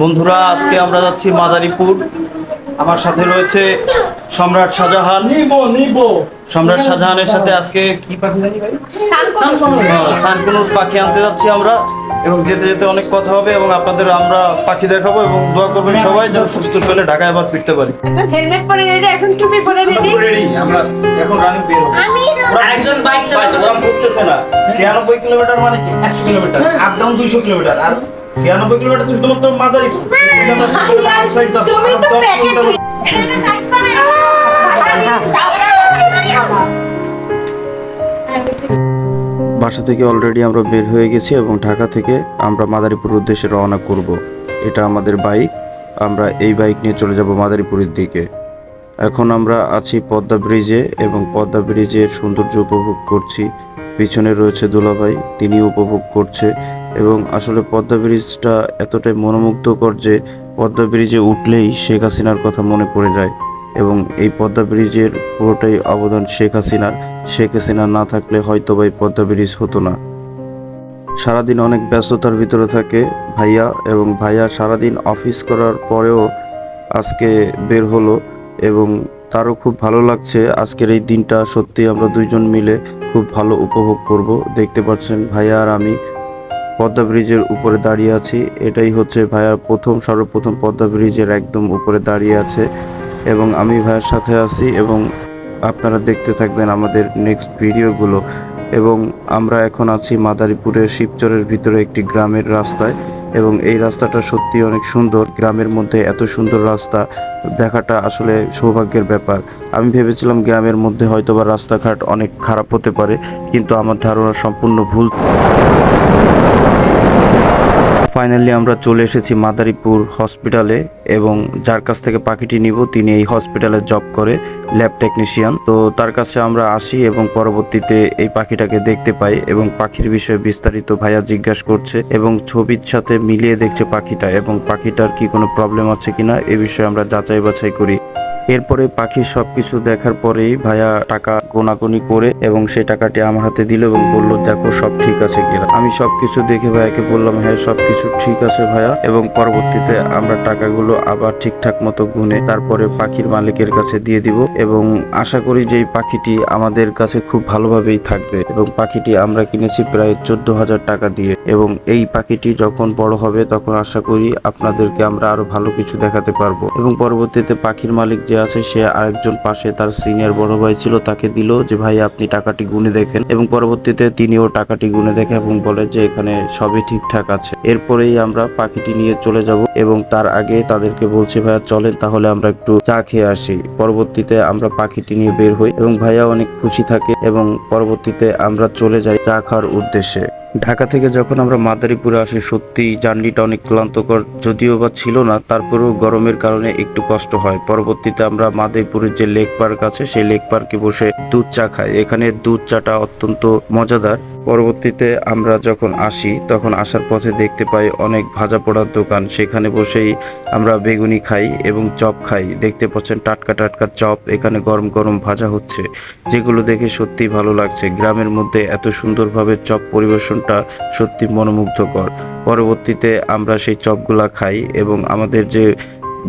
বন্ধুরা আজকে আমরা যাচ্ছি মাদারীপুর। আমার সাথে রয়েছে সম্রাট শাহজাহান। নিব নিব। সম্রাট শাহজাহানের সাথে আজকে কি পাখি সানকুনুর। পাখি আনতে যাচ্ছি আমরা এবং যেতে যেতে অনেক কথা হবে এবং আপনাদের আমরা পাখি দেখাবো এবং দোয়া করবেন সবাই যেন সুস্থ শরীরে ঢাকায় আবার ফিরতে পারি। একজন হেলমেট পরে রেডি একজন টুপি পরে রেডি। রেডি আমরা এখন রানিং বের হব। আমি একজন বাইক চালাবে। বুঝতেছে না। ছিয়ানব্বই কিলোমিটার মানে কি? একশো কিলোমিটার। আপ ডাউন দুইশো কিলোমিটার। আর ছিয়ানব্বই কিলোমিটার তো শুধুমাত্র করে। বাসা থেকে অলরেডি আমরা বের হয়ে গেছি এবং ঢাকা থেকে আমরা মাদারীপুর উদ্দেশ্যে রওনা করব। এটা আমাদের বাইক আমরা এই বাইক নিয়ে চলে যাব মাদারীপুরের দিকে। এখন আমরা আছি পদ্মা ব্রিজে এবং পদ্মা ব্রিজের সৌন্দর্য উপভোগ করছি। পিছনে রয়েছে দুলাভাই, তিনি উপভোগ করছে এবং আসলে পদ্মা ব্রিজটা এতটাই মনোমুগ্ধকর যে পদ্মা ব্রিজে উঠলেই শেখ হাসিনার কথা মনে পড়ে যায় এবং এই পদ্মা ব্রিজের পুরোটাই অবদান শেখ হাসিনার। শেখ হাসিনা না থাকলে হয়তো বা এই পদ্মা ব্রিজ হতো না। সারাদিন অনেক ব্যস্ততার ভিতরে থাকে ভাইয়া এবং ভাইয়া সারাদিন অফিস করার পরেও আজকে বের হলো এবং তারও খুব ভালো লাগছে। আজকের এই দিনটা সত্যি আমরা দুইজন মিলে খুব ভালো উপভোগ করব। দেখতে পাচ্ছেন ভাইয়া আর আমি পদ্মা ব্রিজের উপরে দাঁড়িয়ে আছি। এটাই হচ্ছে ভাইয়ার প্রথম, সর্বপ্রথম পদ্মা ব্রিজের একদম উপরে দাঁড়িয়ে আছে এবং আমি ভাইয়ার সাথে আছি এবং আপনারা দেখতে থাকবেন আমাদের নেক্সট ভিডিওগুলো এবং আমরা এখন আছি মাদারীপুরের শিবচরের ভিতরে একটি গ্রামের রাস্তায়। এবং এই রাস্তাটা সত্যি অনেক সুন্দর। গ্রামের মধ্যে এত সুন্দর রাস্তা, দেখাটা আসলে সৌভাগ্যের ব্যাপার। আমি ভেবেছিলাম গ্রামের মধ্যে হয়তোবা রাস্তাঘাট অনেক খারাপ হতে পারে, কিন্তু আমার ধারণা সম্পূর্ণ ভুল। ফাইনালি আমরা চলে এসেছি মাদারীপুর হসপিটালে এবং যার কাছ থেকে পাখিটি নিব, তিনি এই হসপিটালে জব করে ল্যাব টেকনিশিয়ান। তো তার কাছে আমরা আসি এবং পরবর্তীতে এই পাখিটাকে দেখতে পাই এবং পাখির বিষয়ে বিস্তারিত ভাইয়া জিজ্ঞাসা করছে এবং ছবির সাথে মিলিয়ে দেখছে পাখিটা এবং পাখিটার কি কোনো প্রবলেম আছে কিনা, এ বিষয়ে আমরা যাচাই বাছাই করি। এরপরে পাখির সবকিছু দেখার পরেই ভাইয়া টাকা গোনাগুনি করে এবং সে টাকাটি আমার হাতে দিল এবং বলল, দেখো, সব ঠিক আছে কিনা? আমি সবকিছু দেখে ভাইয়াকে বললাম হ্যাঁ সবকিছু ঠিক আছে ভাইয়া। এবং পরবর্তীতে আমরা টাকাগুলো আবার ঠিকঠাক মতো গুনে তারপরে পাখির মালিকের কাছে দিয়ে দিব এবং আশা করি যে পাখিটি আমাদের কাছে খুব ভালোভাবেই থাকবে। এবং পাখিটি আমরা কিনেছি প্রায় চোদ্দ হাজার টাকা দিয়ে। এবং এই পাখিটি যখন বড় হবে তখন আশা করি আপনাদেরকে আমরা আরও ভালো কিছু দেখাতে পারব। এবং পরবর্তীতে পাখির মালিক যে আছে, সে আরেকজন পাশে তার সিনিয়র বড় ভাই ছিল, তাকে দিল যে, ভাই, আপনি টাকাটি গুনে দেখেন। এবং পরবর্তীতে তিনিও টাকাটি গুনে দেখে এবং বলে যে, এখানে সবই ঠিকঠাক আছে। এরপরেই আমরা পাখিটি নিয়ে চলে যাব এবং তার আগে তাদেরকে বলছি, ভাইয়া, চলেন তাহলে আমরা একটু চা খেয়ে আসি। পরবর্তীতে আমরা পাখিটি নিয়ে বের হই এবং ভাইয়া অনেক খুশি থাকে এবং পরবর্তীতে আমরা চলে যাই চা খাওয়ার উদ্দেশ্যে। ঢাকা থেকে যখন আমরা মাদারীপুরে আসি সত্যি জার্নিটা অনেক ক্লান্তকর, যদিও বা ছিল না, তারপরেও গরমের কারণে একটু কষ্ট হয়। পরবর্তীতে আমরা মাদারীপুরের যে লেক পার্ক আছে, সেই লেক পার্কে বসে দুধ চা খাই। এখানে দুধ চাটা অত্যন্ত মজাদার। পরবর্তীতে আমরা যখন আসি, তখন আসার পথে দেখতে পাই অনেক ভাজা পোড়ার দোকান। সেখানে বসেই আমরা বেগুনি খাই এবং চপ খাই। দেখতে পাচ্ছেন টাটকা টাটকা চপ এখানে গরম গরম ভাজা হচ্ছে, যেগুলো দেখে সত্যি ভালো লাগছে। গ্রামের মধ্যে এত সুন্দরভাবে চপ পরিবেশনটা সত্যি মনোমুগ্ধকর। পরবর্তীতে আমরা সেই চপগুলা খাই এবং আমাদের যে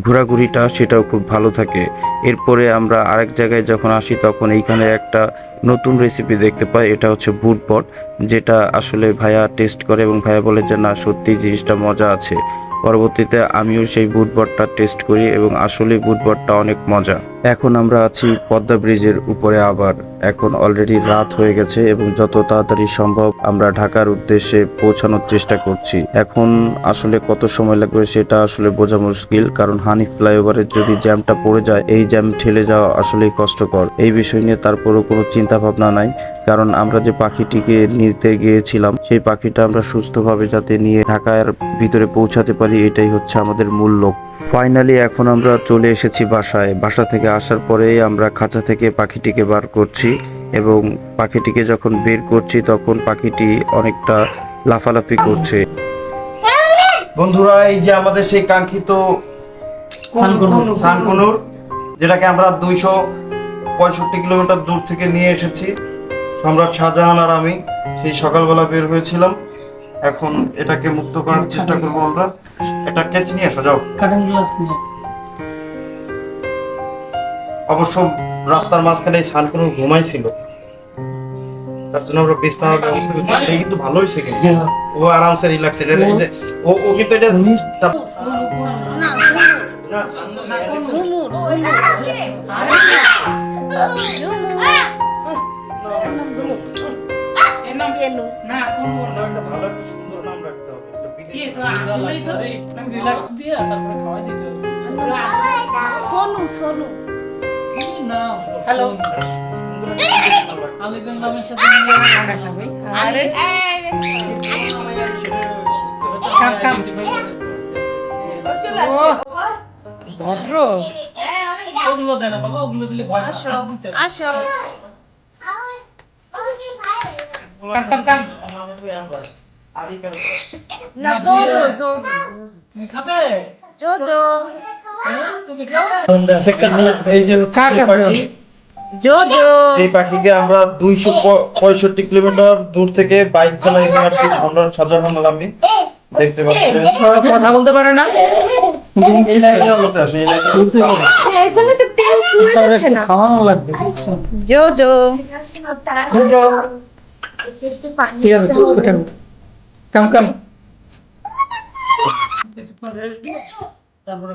ঘোরাঘুরিটা সেটাও খুব ভালো থাকে। এরপরে আমরা আরেক জায়গায় যখন আসি তখন এইখানে একটা নতুন রেসিপি দেখতে পাই, এটা হচ্ছে বুট পট যেটা আসলে ভাইয়া টেস্ট করে এবং ভাইয়া বলে যে, না, সত্যি জিনিসটা মজা আছে। পরবর্তীতে আমিও সেই বুটবটটা টেস্ট করি এবং আসলে বুটবটটা অনেক মজা। এখন আমরা আছি পদ্মা ব্রিজের উপরে আবার। এখন অলরেডি রাত হয়ে গেছে এবং যত তাড়াতাড়ি সম্ভব আমরা ঢাকার উদ্দেশ্যে পৌঁছানোর চেষ্টা করছি। এখন আসলে কত সময় লাগবে সেটা আসলে বোঝা মুশকিল, কারণ হানি ফ্লাইওভারের যদি জ্যামটা পড়ে যায়, এই জ্যাম ঠেলে যাওয়া আসলেই কষ্টকর। এই বিষয় নিয়ে তারপরও কোনো চিন্তা ভাবনা নাই, কারণ আমরা যে পাখিটিকে নিতে গিয়েছিলাম, সেই পাখিটা আমরা সুস্থভাবে যাতে নিয়ে ঢাকার ভিতরে পৌঁছাতে পারি, এটাই হচ্ছে আমাদের মূল লক্ষ্য। ফাইনালি এখন আমরা চলে এসেছি বাসায়। বাসা থেকে আসার পরেই আমরা খাঁচা থেকে পাখিটিকে বার করছি। এবং পাখিটিকে যখন বের করছি তখন পাখিটি অনেকটা লাফালাফি করছে। বন্ধুরা এই যে আমাদের সেই কাঙ্ক্ষিত সানকুনুর। সানকুনুর যেটাকে আমরা দুইশো পঁয়ষট্টি কিলোমিটার দূর থেকে নিয়ে এসেছি সম্রাট শাহজাহান আর আমি সেই সকালবেলা বের হয়েছিলাম। এখন এটাকে মুক্ত করার চেষ্টা করব আমরা। এটা ক্যাচ নিয়ে এসো যাও। কার্টন গ্লাস নিয়ে। অবশ্য রাস্তার মাঝখানে এই শান্তনু ঘুমাইছিল। তার জন্য আমরা বিছানার ব্যবস্থা করতে কিন্তু ভালো হয়েছে কিন্তু ও আরামসে রিল্যাক্স এটা এই যে- ও ও কিন্তু এটা সোনু সোনু হ্যালো ভদ্র ওগুলো দেয় না বাবা ওগুলো দিলে আসো কাম কাম কাম না জোজো জোজো তুমি খাবে জোজো হ্যাঁ, তুমি খাবে এই যে যে পাখিকে আমরা দুইশো পঁয়ষট্টি কিলোমিটার দূর থেকে বাইক চালাই নিয়ে আসছি শাহজাহান আমি দেখতে পাচ্ছেন কথা বলতে পারে না? এই লাইনটা বলতে আসে লাইনটা খাওয়ানো লাগবে। কাম কাম। তারপরে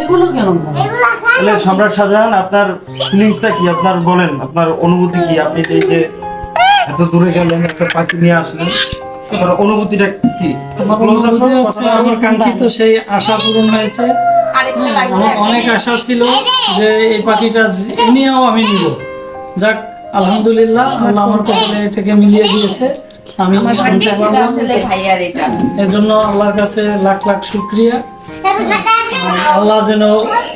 এগুলো কেন তাহলে সম্রাট শাহজাহান আপনার ফিলিংসটা কি? আপনার বলেন আপনার অনুভূতি কি? আপনি যে যে এত দূরে গেলেন একটা পাখি নিয়ে আসলেন আপনার অনুভূতিটা কি? আমার কাঙ্ক্ষিত সেই আশা পূরণ হয়েছে। হ্যাঁ, আমার অনেক আশা ছিল যে এই পাখিটা নিয়েও আমি নিব। যাক আলহামদুলিল্লাহ আল্লাহ আমার কপালে এটাকে মিলিয়ে দিয়েছে। আমি ভাইয়ার এজন্য আল্লাহর কাছে লাখ লাখ শুক্রিয়া। আল্লাহ যেন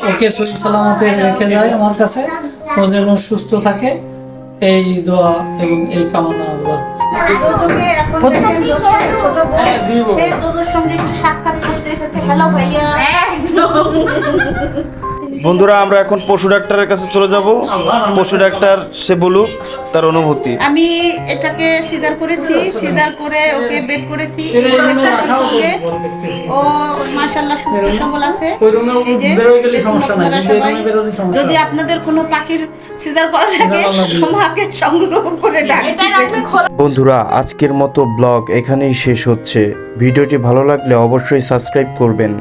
ওকে সহি সালামতে রেখে যায় আমার কাছে। ও যেন সুস্থ থাকে। এই দোয়া এবং এই কামনা আল্লাহর কাছে। দোদোকে এখন দেখেন দোদোকে ছোট বোন সে দোদোর সঙ্গে একটু সাক্ষাৎ করতে এসেছে। হ্যালো ভাইয়া। বন্ধুরা আমরা এখন পশু ডাক্তারের কাছে চলে যাব। পশু ডাক্তার সে বলুক তার অনুভূতি। আমি এটাকে সিজার করেছি সিজার করে ওকে বের করেছি। ও মাশাআল্লাহ সুস্থ সবল আছে। এই যে যদি আপনাদের কোনো পাখির সিজার করার আগে আমাকে সংগ্রহ করে ডাকবেন বন্ধুরা আজকের মতো ব্লগ এখানেই শেষ হচ্ছে। ভিডিওটি ভালো লাগলে অবশ্যই সাবস্ক্রাইব করবেন।